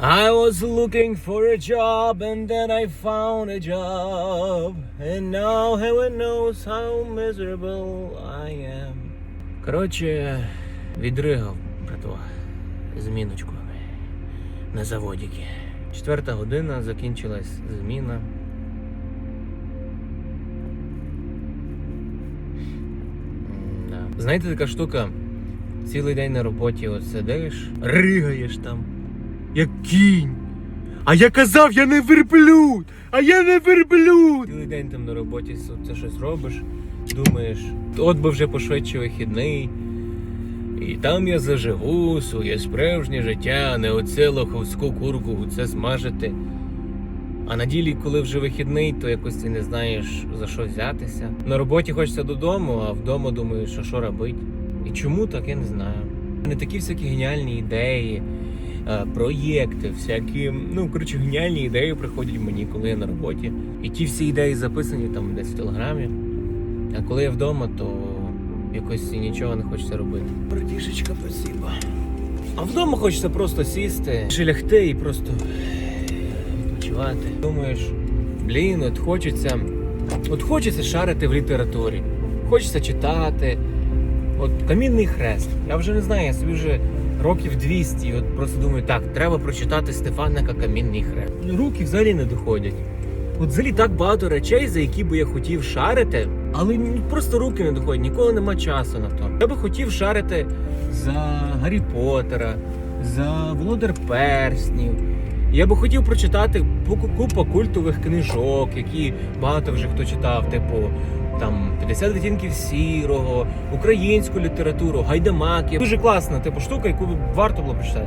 I was looking for a job and then I found a job. And now heaven knows how miserable I am. Коротше, відригав, братва, зміночку на заводіки. Четверта година, закінчилась зміна. Знаєте, така штука, цілий день на роботі от сидиш, ригаєш там, як кінь. А я казав, я не верблюд! А я не верблюд! Цілий день там на роботі це щось робиш, думаєш, от би вже пошвидше вихідний. І там я заживу своє справжнє життя, не оце лоховську курку, це смажити. А на ділі, коли вже вихідний, то якось ти не знаєш за що взятися. На роботі хочеться додому, а вдома думаєш, а що робити. І чому так, я не знаю. Не такі всякі геніальні ідеї, проєкти, всякі, ну коротше, геніальні ідеї приходять мені, коли я на роботі. І ті всі ідеї записані там десь в телеграмі. А коли я вдома, то якось нічого не хочеться робити. Братішечка, спасибо. А вдома хочеться просто сісти, лягти і просто відпочивати. Думаєш, блін, от хочеться. От хочеться шарити в літературі. Хочеться читати. От камінний хрест. Я вже не знаю, я собі вже років 200, і от просто думаю, так, треба прочитати Стефаника Камінний хрест. Руки взагалі не доходять. От взагалі так багато речей, за які би я хотів шарити, але ну, просто руки не доходять, ніколи нема часу на то. Я би хотів шарити за Гаррі Поттера, за Володар Перснів. Я би хотів прочитати ку- купу культових книжок, які багато вже хто читав, типу там 50 відтінків сірого, українську літературу, гайдамаки. Дуже класна типу штука, яку варто було прочитати.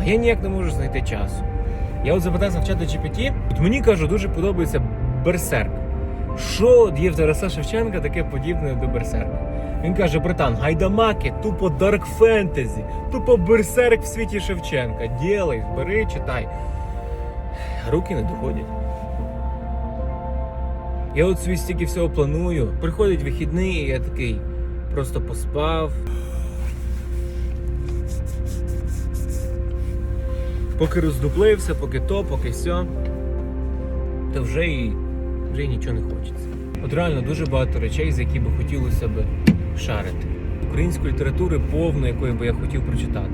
А я ніяк не можу знайти часу. Я от запитався в чату GPT, от мені кажу, дуже подобається Берсерк. Що є в Тараса Шевченка таке подібне до Берсерка? Він каже: братан, гайдамаки, тупо дарк фентезі, тупо берсерк в світі Шевченка. Ділай, бери, читай. Руки не доходять. Я от собі стільки всього планую. Приходить вихідний, і я такий просто поспав. Поки роздуплився, поки то, поки сьо, то вже і вже й нічого не хочеться. От реально дуже багато речей, за які би хотілося б шарити. Української літератури повно, якої би я хотів прочитати.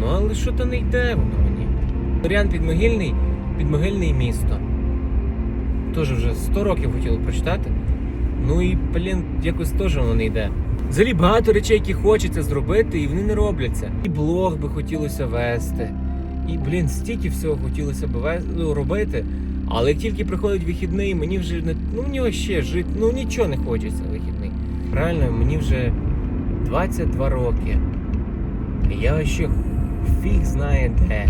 Ну але що то не йде воно мені. Варіант підмогильний, підмогильний місто. Теж вже 100 років хотіло прочитати. Ну і, блін, якось теж воно не йде. Взагалі багато речей, які хочеться зробити, і вони не робляться. І блог би хотілося вести. І, блін, стільки всього хотілося б вести, ну, робити. Але як тільки приходить вихідний, мені вже не ну мені вообще жити, ну нічого не хочеться вихідний. Реально, мені вже 22 роки. І я ще фіг знає де.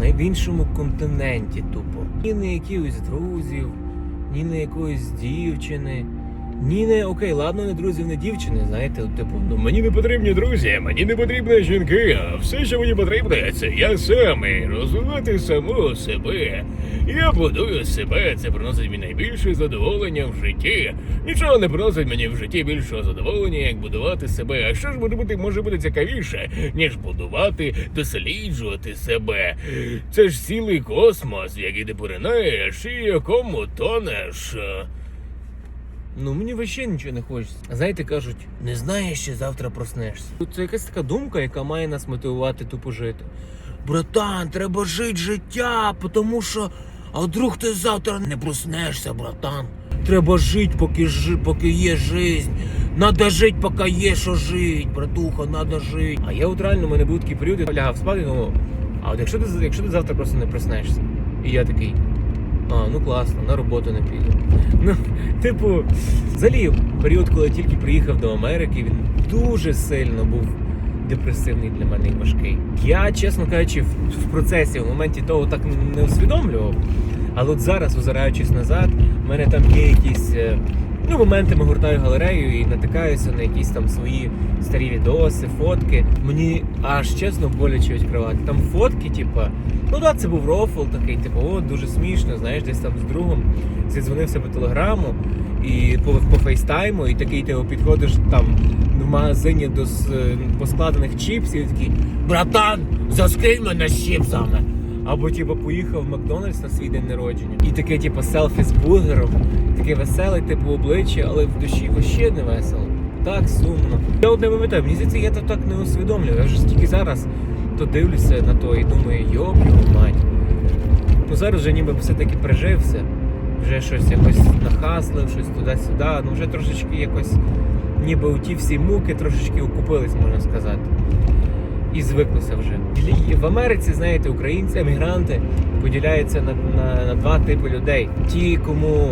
На іншому континенті тупо. Ні на якихось друзів, ні на якоїсь дівчини. Ні, не окей, ладно, не друзів, не дівчини, знаєте, типу, ну мені не потрібні друзі, мені не потрібні жінки, а все, що мені потрібне, це я сам і розвивати самого себе. Я будую себе, це приносить мені найбільше задоволення в житті. Нічого не приносить мені в житті більшого задоволення, як будувати себе. А що ж буде бути може бути цікавіше, ніж будувати, досліджувати себе. Це ж цілий космос, який ти поринаєш і якому тонеш. Ну мені вообще нічого не хочеться. Знаєте, кажуть, не знаєш, що завтра проснешся. Тут Це якась така думка, яка має нас мотивувати тупо жити. Братан, треба жити життя, тому що. А вдруг ти завтра не проснешся, братан. Треба жити, поки жи, поки є жизнь. Надо жити, поки є що жити, братуха, надо жити. А я от реально, у мене був такий період, я лягав спати думав, а от якщо ти, якщо ти завтра просто не проснешся? І я такий. А, ну класно, на роботу не піду. Ну, типу, взагалі, період, коли я тільки приїхав до Америки, він дуже сильно був депресивний для мене і важкий. Я, чесно кажучи, в, в процесі, в моменті того так не усвідомлював. Але от зараз, озираючись назад, в мене там є якісь е, Ну, моментами гортаю галерею і натикаюся на якісь там свої старі відоси, фотки. Мені аж чесно боляче відкривати. Там фотки, типа, ну да, це був рофл такий, типу, о, дуже смішно, знаєш, десь там з другом зідзвонився по телеграму і по, по фейстайму, і такий ти підходиш там в магазині до с- поскладених чіпсів, і такий братан, заскинь мене з чіпсами. Або типу поїхав в Макдональдс на свій день народження. І таке, типу, селфі з бургером, таке веселе, типу, обличчя, але в душі вообще не весело. Так сумно. Я одне пам'ятаю, мені здається, я то так не усвідомлюю. Я вже тільки зараз то дивлюся на то і думаю, йоп його мать. Ну зараз вже ніби все-таки прижився, вже щось якось нахаслив, щось туди-сюди. Ну вже трошечки якось, ніби у ті всі муки трошечки окупились, можна сказати. І звиклося вже. В Америці, знаєте, українці, емігранти поділяються на, на, на два типи людей: ті, кому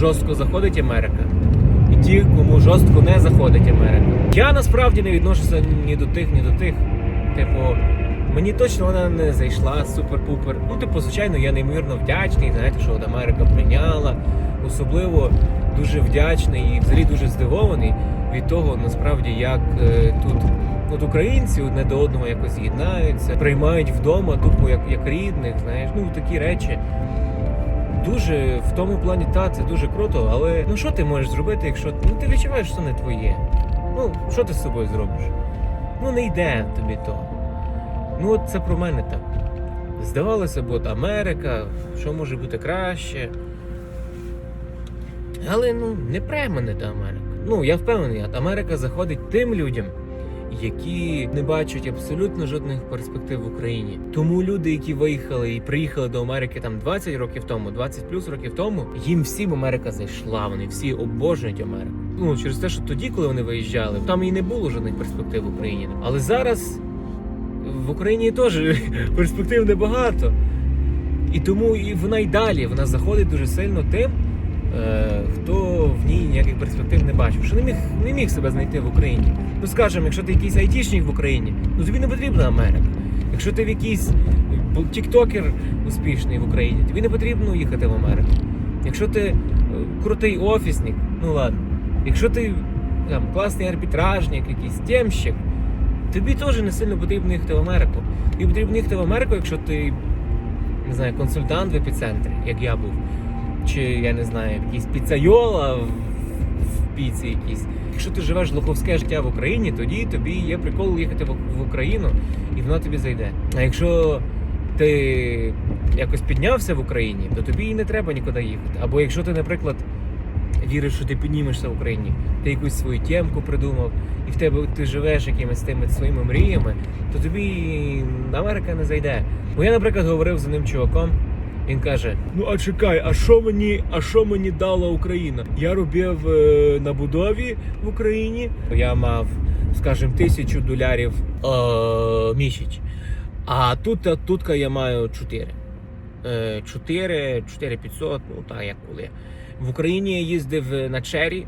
жорстко заходить Америка, і ті, кому жорстко не заходить Америка. Я насправді не відношуся ні до тих, ні до тих. Типу, мені точно вона не зайшла супер-пупер. Ну, типу, звичайно, я неймовірно вдячний, знаєте, що от Америка прийняла. Особливо дуже вдячний і взагалі дуже здивований від того, насправді, як е, тут от українці одне до одного якось з'єднаються, приймають вдома тупо як, як рідних, знаєш, ну такі речі. Дуже в тому плані, та це дуже круто, але ну що ти можеш зробити, якщо ну, ти відчуваєш, що не твоє? Ну, що ти з собою зробиш? Ну не йде тобі то. Ну от це про мене так. Здавалося б, от Америка, що може бути краще. Але ну не пре мене та Америка. Ну я впевнений, Америка заходить тим людям, які не бачать абсолютно жодних перспектив в Україні. Тому люди, які виїхали і приїхали до Америки там 20 років тому, 20 плюс років тому, їм всім Америка зайшла. Вони всі обожнюють Америку. Ну через те, що тоді, коли вони виїжджали, там і не було жодних перспектив в Україні. Але зараз в Україні теж перспектив небагато. І тому і вона й далі вона заходить дуже сильно тим, е, хто в ній ніяких перспектив не бачив, що не міг, не міг себе знайти в Україні. Ну скажімо, якщо ти якийсь айтішник в Україні, ну тобі не потрібна Америка. Якщо ти в якийсь тіктокер успішний в Україні, тобі не потрібно їхати в Америку. Якщо ти е, крутий офісник, ну ладно. Якщо ти там класний арбітражник, якийсь темщик, тобі теж не сильно потрібно їхати в Америку. Тобі потрібно їхати в Америку, якщо ти не знаю, консультант в епіцентрі, як я був. Чи я не знаю, якийсь піцайола в, в піці якійсь. Якщо ти живеш лоховське життя в Україні, тоді тобі є прикол їхати в Україну і воно тобі зайде. А якщо ти якось піднявся в Україні, то тобі і не треба нікуди їхати. Або якщо ти, наприклад, віриш, що ти піднімешся в Україні, ти якусь свою тємку придумав, і в тебе ти живеш якимись тими своїми мріями, то тобі Америка не зайде. Бо я, наприклад, говорив з одним чуваком. Він каже: Ну а чекай, а що мені, а що мені дала Україна? Я робив е, на будові в Україні. Я мав, скажімо, тисячу долярів е, місяць. А тут, тут я маю 4. Е, 4, 4500, ну так як коли. В Україні я їздив на Чері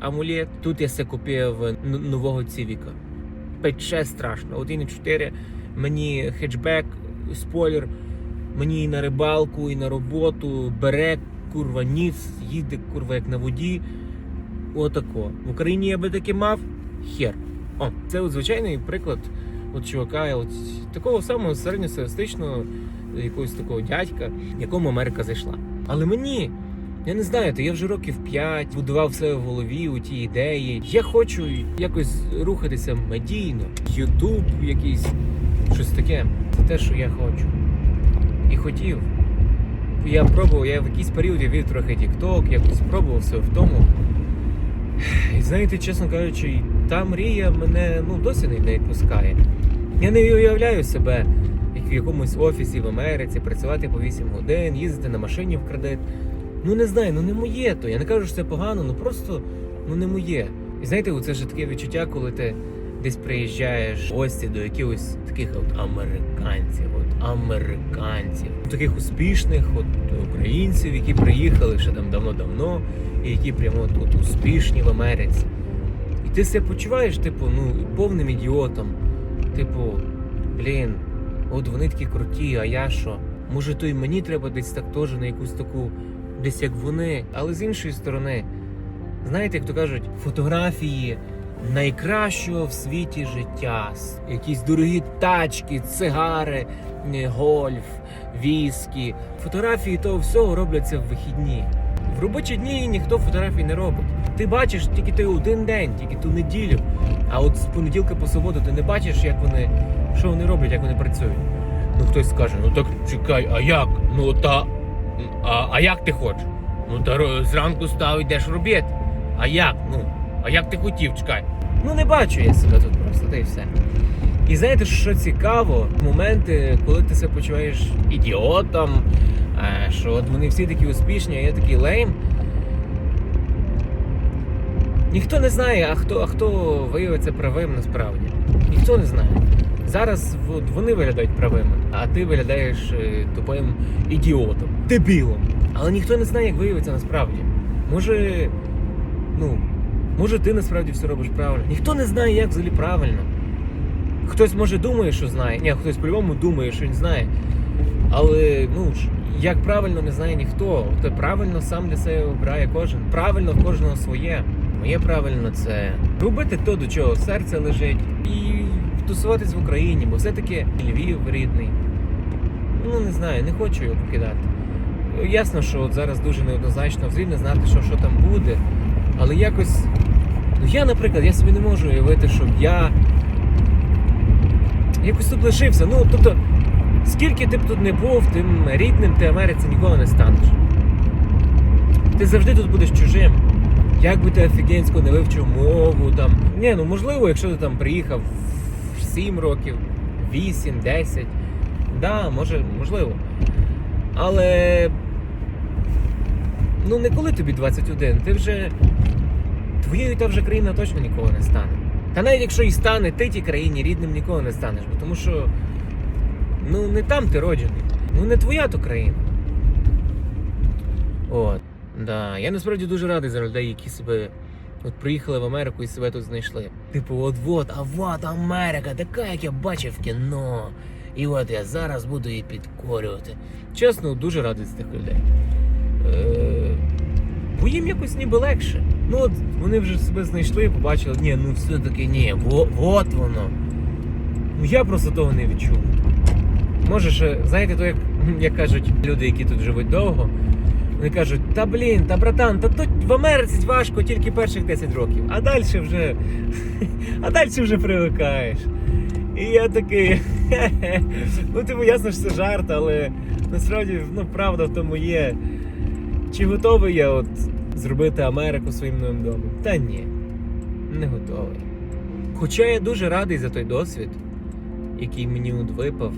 амулет. Тут я се купив нового цівіка. Пече страшно. 1,4. Мені хетчбек, спойлер. Мені і на рибалку, і на роботу бере курва ніц, їде курва як на воді. Отако. В Україні я би таки мав хер. О, це звичайний приклад от чувака, от такого самого середньостатистичного якогось такого дядька, якому Америка зайшла. Але мені, я не знаю, то я вже років 5 будував все в голові у ті ідеї. Я хочу якось рухатися медійно. Ютуб якийсь, щось таке. Це те, що я хочу. І хотів. Я пробував, я в якийсь період я вів трохи TikTok, якось пробував все в тому. І знаєте, чесно кажучи, та мрія мене ну, досі не відпускає. Я не уявляю себе як в якомусь офісі в Америці, працювати по 8 годин, їздити на машині в кредит. Ну не знаю, ну не моє то. Я не кажу, що це погано, ну просто ну не моє. І знаєте, це ж таке відчуття, коли ти десь приїжджаєш в гості до якихось таких от американців, от американців, таких успішних от українців, які приїхали ще там давно-давно, і які прямо тут успішні в Америці. І ти себе почуваєш, типу, ну, повним ідіотом. Типу, блін, от вони такі круті, а я що? Може, то й мені треба десь так теж на якусь таку, десь як вони. Але з іншої сторони, знаєте, як то кажуть, фотографії найкращого в світі життя. Якісь дорогі тачки, цигари, е, гольф, віскі. Фотографії того всього робляться в вихідні. В робочі дні ніхто фотографій не робить. Ти бачиш тільки той один день, тільки ту неділю. А от з понеділка по суботу ти не бачиш, як вони, що вони роблять, як вони працюють. Ну хтось скаже, ну так чекай, а як? Ну та. А, а як ти хочеш? Ну та зранку став йдеш робити. А як? Ну, а як ти хотів, чекай. Ну не бачу я себе тут просто, та й все. І знаєте, що цікаво, моменти, коли ти себе почуваєш ідіотом, е, що от вони всі такі успішні, а я такий лейм. Ніхто не знає, а хто, а хто виявиться правим насправді. Ніхто не знає. Зараз вони виглядають правими, а ти виглядаєш е, тупим ідіотом, дебілом. Але ніхто не знає, як виявиться насправді. Може, ну, може, ти насправді все робиш правильно. Ніхто не знає, як взагалі правильно. Хтось може думає, що знає. Ні, хтось по-любому думає, що він знає. Але ну ж, як правильно не знає ніхто. То правильно сам для себе обирає кожен. Правильно в кожного своє. Моє правильно це робити то, до чого серце лежить, і тусуватись в Україні, бо все-таки Львів рідний. Ну не знаю, не хочу його покидати. Ясно, що от зараз дуже неоднозначно, не знати, що, що там буде. Але якось. Ну я, наприклад, я собі не можу уявити, щоб я якось тут лишився. Ну, тобто, скільки ти б тут не був, тим рідним ти Америці ніколи не станеш. Ти завжди тут будеш чужим. Як би ти офігенсько не вивчив мову там. Ні, ну можливо, якщо ти там приїхав в 7 років, 8, 10. Да, може, можливо. Але. Ну не коли тобі 21, ти вже. Твоєю та вже країна точно ніколи не стане. Та навіть якщо і стане, ти тій країні рідним ніколи не станеш, бо тому що ну не там ти роджений. Ну не твоя то країна. От. Да. Я насправді дуже радий за людей, які себе от приїхали в Америку і себе тут знайшли. Типу, от от, а от Америка, така, як я бачив в кіно. І от я зараз буду її підкорювати. Чесно, дуже радий з тих людей. Е, бо їм якось ніби легше. Ну от вони вже себе знайшли, побачили, ні, ну все-таки ні, во, от воно. Ну я просто того не відчув. Може, знаєте, то як, як кажуть люди, які тут живуть довго, вони кажуть, та блін, та братан, та тут в Америці важко тільки перших 10 років, а далі вже. А далі вже привикаєш. І я такий. ну, типу, ясно, що це жарт, але насправді ну, правда в тому є. Чи готовий я от зробити Америку своїм новим домом? Та ні, не готовий. Хоча я дуже радий за той досвід, який мені от випав.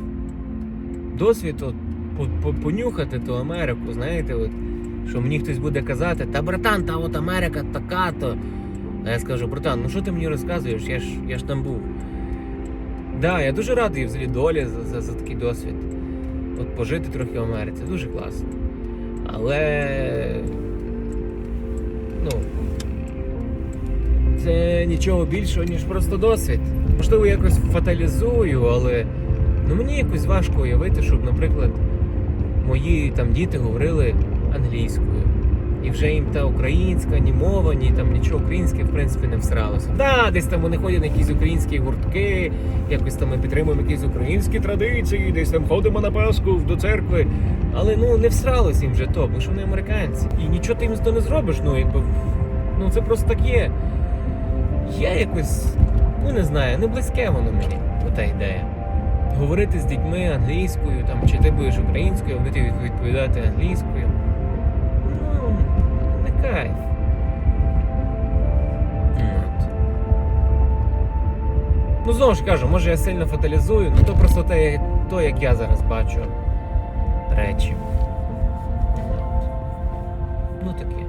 Досвід от, по- по- понюхати ту Америку, знаєте, от, що мені хтось буде казати, та братан, та от Америка така то. А я скажу, братан, ну що ти мені розказуєш? Я ж, я ж там був. Да, я дуже радий взагалі долі за, за, за такий досвід. От пожити трохи в Америці, дуже класно. Але. Ну. Це нічого більшого, ніж просто досвід. Можливо, якось фаталізую, але ну, мені якось важко уявити, щоб, наприклад, мої там діти говорили англійською. І вже їм та українська, ні мова, ні там нічого українське, в принципі, не всралося. Да, десь там вони ходять на якісь українські гуртки, якось там ми підтримуємо якісь українські традиції, десь там ходимо на Пасху до церкви. Але ну не всралося їм вже то, бо що вони американці. І нічого ти їм з того не зробиш, ну якби ну це просто так є. Я якось, ну не знаю, не близьке воно мені, ота ідея. Говорити з дітьми англійською, там, чи ти будеш українською, а вони тобі відповідати англійською. Ну, знову ж кажу, може я сильно фаталізую, ну то просто те, то, як я зараз бачу речі. Ну таке.